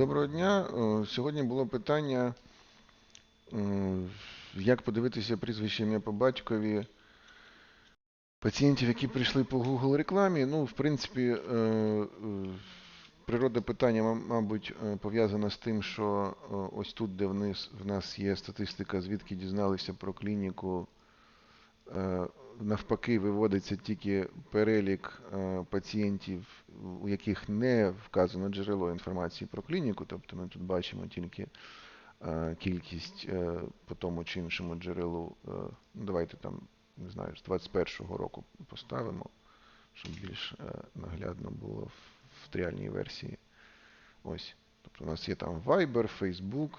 Доброго дня. Е, Сьогодні було питання, е, як подивитися прізвище ім'я по батькові пацієнтів, які прийшли по Google рекламі. Ну, в принципі, е, природа питання, ма- мабуть, пов'язана з тим, що ось тут, де вниз в нас є статистика, звідки дізналися про клініку, навпаки, виводиться тільки перелік е, пацієнтів, у яких не вказано джерело інформації про клініку, тобто ми тут бачимо тільки е, кількість е, по тому чи іншому джерелу. Ну, давайте там, не знаю, з 21-го року поставимо, щоб більш наглядно було в тріальній версії. Ось. Тобто у нас є там Viber, Facebook,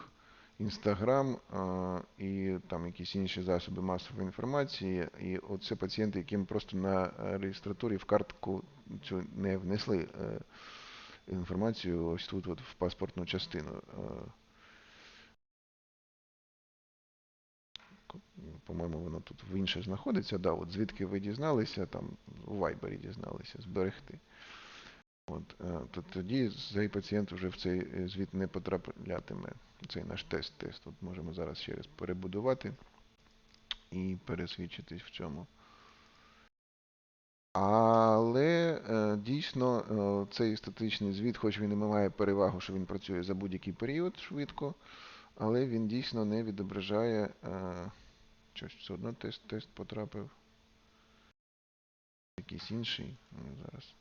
Е, і там якісь інші засоби масової інформації. І оце пацієнти, яким просто на реєстратурі в картку цю не внесли е, інформацію ось тут, от в паспортну частину. Е, По-моєму, воно тут в інше знаходиться. Да, от звідки ви дізналися, там у Viber дізналися, зберегти. От, е, то тоді цей пацієнт вже в цей е, звіт не потраплятиме. Цей наш тест-тест. От можемо зараз ще раз перебудувати і пересвідчитись в цьому. Але е, дійсно цей статичний звіт, хоч він і має перевагу, що він працює за будь-який період швидко, але він дійсно не відображає. Щось все одно тест, тест потрапив. Якийсь інший. Ну, зараз.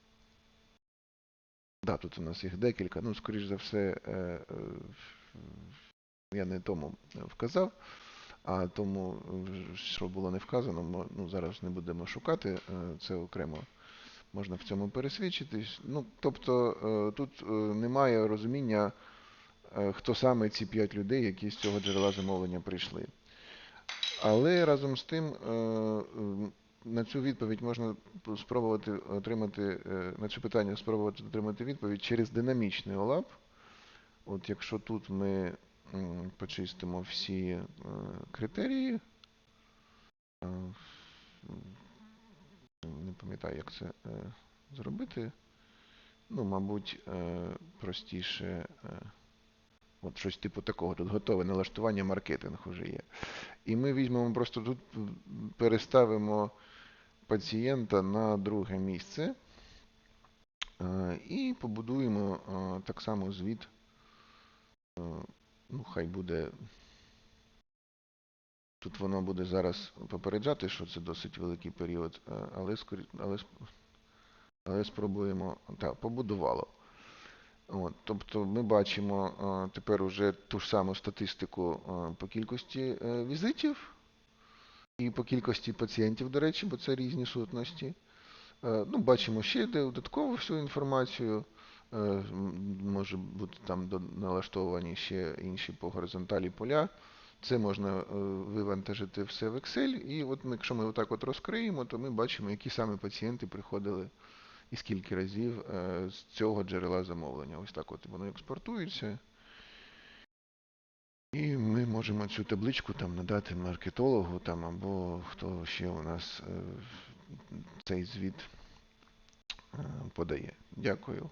Да, тут у нас їх декілька. Ну, скоріш за все, е, е, я не тому вказав, а тому, е, що було не вказано, ну, зараз не будемо шукати, е, це окремо можна в цьому пересвідчитись. Ну, тобто е, тут е, немає розуміння, е, хто саме ці п'ять людей, які з цього джерела замовлення прийшли. Але разом з тим е, на цю відповідь можна спробувати отримати, е, на це питання спробувати отримати відповідь через динамічний OLAP. От якщо тут ми почистимо всі е, критерії, е, не пам'ятаю, як це зробити. Ну, мабуть, простіше. От щось типу такого. Тут готове налаштування маркетинг уже є. І ми візьмемо просто тут переставимо пацієнта на друге місце е, і побудуємо е, так само звіт. е, Ну, хай буде. Тут воно буде зараз попереджати, що це досить великий період, але, але, але спробуємо. Так, побудувало. От, тобто ми бачимо е, тепер уже ту ж саму статистику е, по кількості е, візитів і по кількості пацієнтів, до речі, бо це різні сутності. Ну, бачимо ще додаткову всю інформацію. Може бути там налаштовані ще інші по горизонталі поля. Це можна вивантажити все в Excel. І от ми, якщо ми отак от розкриємо, то ми бачимо, які саме пацієнти приходили і скільки разів е, з цього джерела замовлення. Ось так от воно експортується. І ми можемо цю табличку там надати маркетологу там або хто ще у нас е, цей звіт е, подає. Дякую.